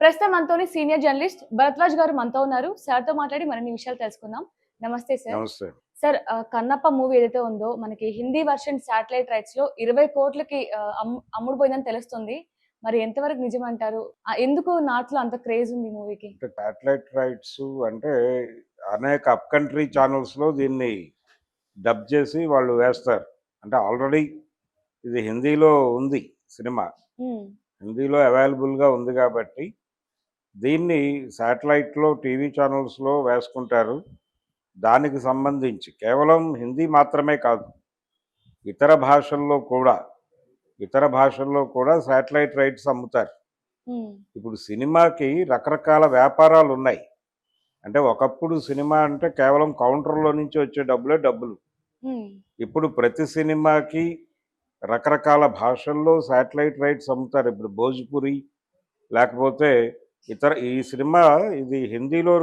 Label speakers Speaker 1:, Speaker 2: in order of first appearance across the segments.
Speaker 1: ప్రస్తుతం మనతోని senior journalist Bharadwaj గారు మనతో ఉన్నారు. సార్తో మాట్లాడి మరిన్ని విషయాలు తెలుసుకుందాం. నమస్తే సార్. సార్ కన్నప్ప మూవీ ఏదైతే ఉందో మనకి హిందీ వర్షన్ శాటిలైట్ రైట్స్లో ఇరవై కోట్లకి అమ్ముడుపోయిందని తెలుస్తుంది. మరి ఎంతవరకు నిజమంటారు? ఆ, ఎందుకు నార్త్లో అంత క్రేజ్ ఉంది మూవీకి?
Speaker 2: శాటిలైట్ రైట్స్ అంటే అనేక అప్ కంట్రీ ఛానల్స్లో దీన్ని డబ్ చేసి వాళ్ళు వేస్తారు. అంటే ఆల్రెడీ ఇది హిందీలో ఉంది సినిమా. హిందీలో అవైలబుల్గా ఉంది కాబట్టి దీన్ని శాటిలైట్లో టీవీ ఛానల్స్లో వేసుకుంటారు. దానికి సంబంధించి కేవలం హిందీ మాత్రమే కాదు ఇతర భాషల్లో కూడా ఇతర భాషల్లో కూడా శాటిలైట్ రైట్స్ అమ్ముతారు. ఇప్పుడు సినిమాకి రకరకాల వ్యాపారాలు ఉన్నాయి. అంటే ఒకప్పుడు సినిమా అంటే కేవలం కౌంటర్లో నుంచి వచ్చే డబ్బులే డబ్బులు. ఇప్పుడు ప్రతి సినిమాకి రకరకాల భాషల్లో శాటిలైట్ రైట్స్ అమ్ముతారు. ఇప్పుడు భోజ్పురి లేకపోతే ఇతర ఈ సినిమా ఇది హిందీలో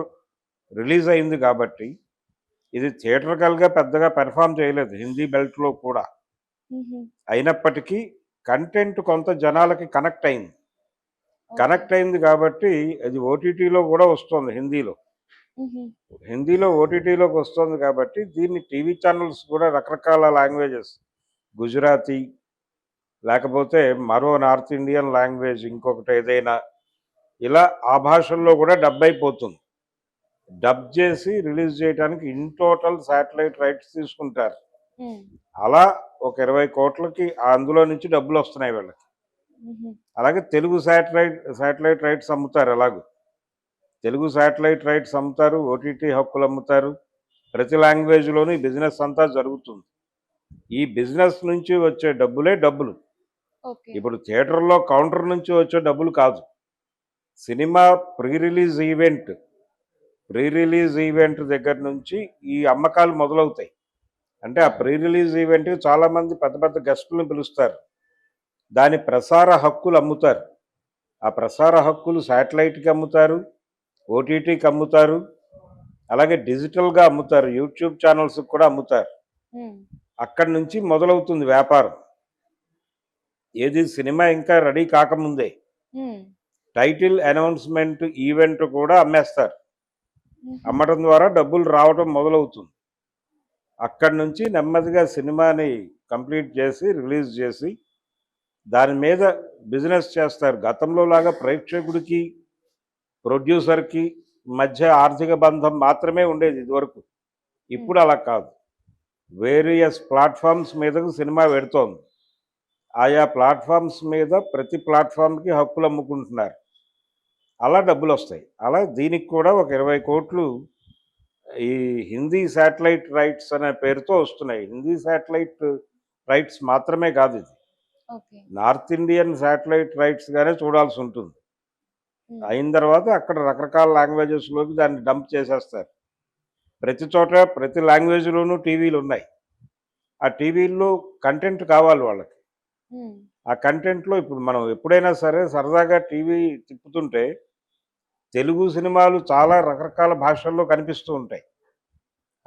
Speaker 2: రిలీజ్ అయింది కాబట్టి ఇది థియేటర్కల్గా పెద్దగా పెర్ఫామ్ చేయలేదు హిందీ బెల్ట్లో కూడా. అయినప్పటికీ కంటెంట్ కొంత జనాలకి కనెక్ట్ అయింది. కనెక్ట్ అయింది కాబట్టి అది ఓటీటీలో కూడా వస్తుంది హిందీలో. హిందీలో ఓటీటీలోకి వస్తుంది కాబట్టి దీన్ని టీవీ ఛానల్స్ కూడా రకరకాల లాంగ్వేజెస్ గుజరాతీ లేకపోతే మరో నార్త్ ఇండియన్ లాంగ్వేజ్ ఇంకొకటి ఏదైనా ఇలా ఆ భాషల్లో కూడా డబ్ అయిపోతుంది. డబ్ చేసి రిలీజ్ చేయడానికి ఇన్ టోటల్ శాటిలైట్ రైట్స్ తీసుకుంటారు. అలా ఒక ఇరవై కోట్లకి అందులో నుంచి డబ్బులు వస్తున్నాయి వీళ్ళకి. అలాగే తెలుగు శాటిలైట్ శాటిలైట్ రైట్స్ అమ్ముతారు ఎలాగో. తెలుగు శాటిలైట్ రైట్స్ అమ్ముతారు ఓటీటీ హక్కులు అమ్ముతారు. ప్రతి లాంగ్వేజ్లోనూ ఈ బిజినెస్ అంతా జరుగుతుంది. ఈ బిజినెస్ నుంచి వచ్చే డబ్బులే డబ్బులు. ఇప్పుడు థియేటర్లో కౌంటర్ నుంచి వచ్చే డబ్బులు కాదు. Cinema pre release event pre release event దగ్గర నుంచి ఈ అమ్మకాలు మొదలవుతాయి. అంటే ఆ ప్రీ రిలీజ్ ఈవెంట్కి చాలామంది పెద్ద పెద్ద గెస్టులను పిలుస్తారు. దాని ప్రసార హక్కులు అమ్ముతారు. ఆ ప్రసార హక్కులు శాటిలైట్కి అమ్ముతారు ఓటీటీకి అమ్ముతారు అలాగే డిజిటల్గా అమ్ముతారు యూట్యూబ్ ఛానల్స్కి కూడా అమ్ముతారు. అక్కడి నుంచి మొదలవుతుంది వ్యాపారం. ఏది సినిమా ఇంకా రెడీ కాకముందే. టైటిల్ అనౌన్స్మెంట్ ఈవెంట్ కూడా అమ్మేస్తారు. అమ్మటం ద్వారా డబ్బులు రావడం మొదలవుతుంది. అక్కడి నుంచి నెమ్మదిగా సినిమాని కంప్లీట్ చేసి రిలీజ్ చేసి దాని మీద బిజినెస్ చేస్తారు. గతంలో లాగా ప్రేక్షకుడికి ప్రొడ్యూసర్కి మధ్య ఆర్థిక బంధం మాత్రమే ఉండేది ఇదివరకు. ఇప్పుడు అలా కాదు. వేరియస్ ప్లాట్ఫామ్స్ మీదకు సినిమా పెడుతోంది ఆయా ప్లాట్ఫామ్స్ మీద ప్రతి ప్లాట్ఫామ్కి హక్కులు అమ్ముకుంటున్నారు. అలా డబ్బులు వస్తాయి అలా దీనికి కూడా ఒక ఇరవై కోట్లు ఈ హిందీ శాటిలైట్ రైట్స్ అనే పేరుతో వస్తున్నాయి. హిందీ శాటిలైట్ రైట్స్ మాత్రమే కాదు ఇది. నార్త్ ఇండియన్ శాటిలైట్ రైట్స్గానే చూడాల్సి ఉంటుంది. అయిన తర్వాత అక్కడ రకరకాల లాంగ్వేజెస్లోకి దాన్ని డంప్ చేసేస్తారు. ప్రతి చోట ప్రతి లాంగ్వేజ్లోనూ టీవీలు ఉన్నాయి ఆ టీవీల్లో కంటెంట్ కావాలి వాళ్ళకి. ఆ కంటెంట్లో ఇప్పుడు మనం ఎప్పుడైనా సరే సరదాగా టీవీ తిప్పుతుంటే తెలుగు సినిమాలు చాలా రకరకాల భాషల్లో కనిపిస్తూ ఉంటాయి.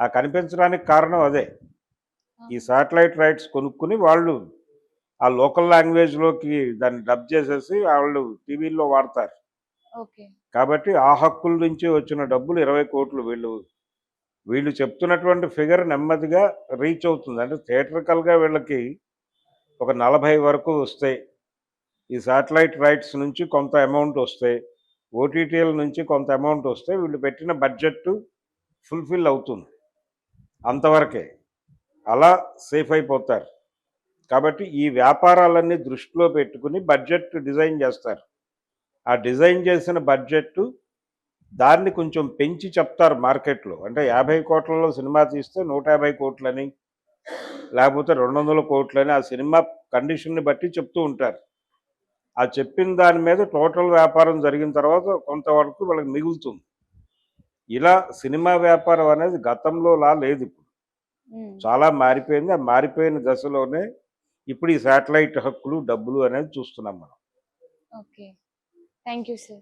Speaker 2: ఆ కనిపించడానికి కారణం అదే. ఈ శాటిలైట్ రైట్స్ కొనుక్కుని వాళ్ళు ఆ లోకల్ లాంగ్వేజ్లోకి దాన్ని డబ్ చేసేసి వాళ్ళు టీవీల్లో వాడతారు. కాబట్టి ఆ హక్కుల నుంచి వచ్చిన డబ్బులు ఇరవై కోట్లు వీళ్ళు వీళ్ళు చెప్తున్నటువంటి ఫిగర్ నెమ్మదిగా రీచ్ అవుతుంది. అంటే థియేటర్కల్గా వీళ్ళకి ఒక నలభై వరకు వస్తాయి. ఈ శాటిలైట్ రైట్స్ నుంచి కొంత అమౌంట్ వస్తాయి. ఓటీటీల నుంచి కొంత అమౌంట్ వస్తే వీళ్ళు పెట్టిన బడ్జెట్ ఫుల్ఫిల్ అవుతుంది. అంతవరకే. అలా సేఫ్ అయిపోతారు. కాబట్టి ఈ వ్యాపారాలన్నీ దృష్టిలో పెట్టుకుని బడ్జెట్ డిజైన్ చేస్తారు. ఆ డిజైన్ చేసిన బడ్జెట్ దాన్ని కొంచెం పెంచి చెప్తారు మార్కెట్లో. అంటే యాభై కోట్లలో సినిమా తీస్తే నూట యాభై కోట్లని లేకపోతే రెండు వందల కోట్లని ఆ సినిమా కండిషన్ని బట్టి చెప్తూ ఉంటారు. ఆ చెప్పిన దాని మీద టోటల్ వ్యాపారం జరిగిన తర్వాత కొంతవరకు వాళ్ళకి మిగులుతుంది. ఇలా సినిమా వ్యాపారం అనేది గతంలో లా లేదు ఇప్పుడు. చాలా మారిపోయింది. ఆ మారిపోయిన దశలోనే ఇప్పుడు ఈ శాటిలైట్ హక్కులు డబ్బులు అనేది చూస్తున్నాం మనం.
Speaker 1: ఓకే. Thank you sir.